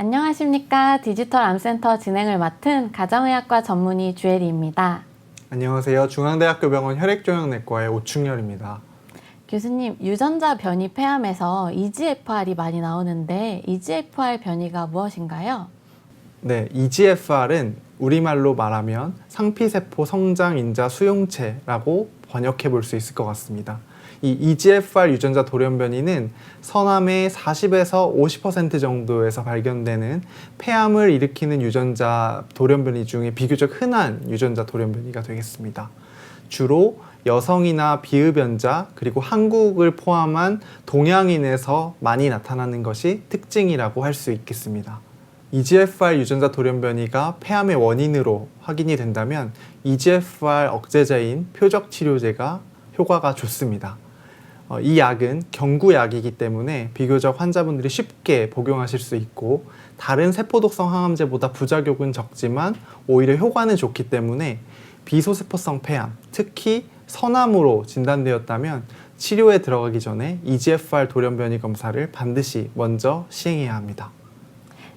안녕하십니까. 디지털 암센터 진행을 맡은 가정의학과 전문의 주혜리입니다. 안녕하세요. 중앙대학교 병원 혈액종양내과의 오충렬입니다. 교수님, 유전자 변이 폐암에서 EGFR이 많이 나오는데 EGFR 변이가 무엇인가요? 네, EGFR은 우리말로 말하면 상피세포 성장 인자 수용체라고 번역해 볼 수 있을 것 같습니다. 이 EGFR 유전자 돌연 변이는 서남의 40에서 50% 정도에서 발견되는 폐암을 일으키는 유전자 돌연 변이 중에 비교적 흔한 유전자 돌연 변이가 되겠습니다. 주로 여성이나 비흡연자 그리고 한국을 포함한 동양인에서 많이 나타나는 것이 특징이라고 할 수 있겠습니다. EGFR 유전자 돌연 변이가 폐암의 원인으로 확인이 된다면 EGFR 억제제인 표적 치료제가 효과가 좋습니다. 어, 이 약은 경구약이기 때문에 비교적 환자분들이 쉽게 복용하실 수 있고 다른 세포독성 항암제보다 부작용은 적지만 오히려 효과는 좋기 때문에 비소세포성 폐암, 특히 서남으로 진단되었다면 치료에 들어가기 전에 EGFR 돌연 변이 검사를 반드시 먼저 시행해야 합니다.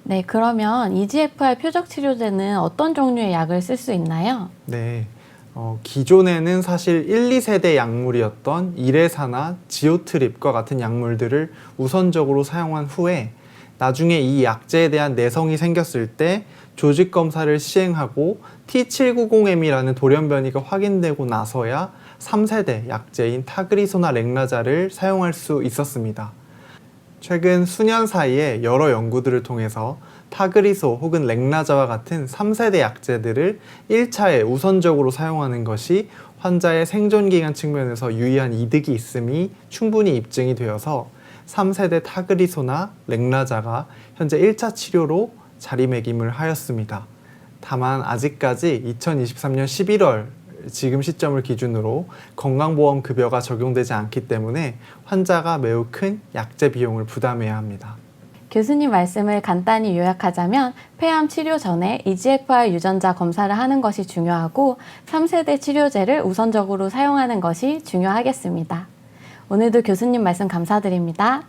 네, 그러면 EGFR 표적 치료제는 어떤 종류의 약을 쓸 수 있나요? 네. 어, 기존에는 사실 1, 2세대 약물이었던 이레사나 지오트립과 같은 약물들을 우선적으로 사용한 후에 나중에 이 약제에 대한 내성이 생겼을 때 조직 검사를 시행하고 T790M이라는 돌연 변이가 확인되고 나서야 3세대 약제인 타그리소나 렉라자를 사용할 수 있었습니다. 최근 수년 사이에 여러 연구들을 통해서 타그리소 혹은 렉라자와 같은 3세대 약제들을 1차에 우선적으로 사용하는 것이 환자의 생존 기간 측면에서 유의한 이득이 있음이 충분히 입증이 되어서 3세대 타그리소나 렉라자가 현재 1차 치료로 자리매김을 하였습니다. 다만 아직까지 2023년 11월 지금 시점을 기준으로 건강보험 급여가 적용되지 않기 때문에 환자가 매우 큰 약제 비용을 부담해야 합니다. 교수님 말씀을 간단히 요약하자면 폐암 치료 전에 EGFR 유전자 검사를 하는 것이 중요하고 3세대 치료제를 우선적으로 사용하는 것이 중요하겠습니다. 오늘도 교수님 말씀 감사드립니다.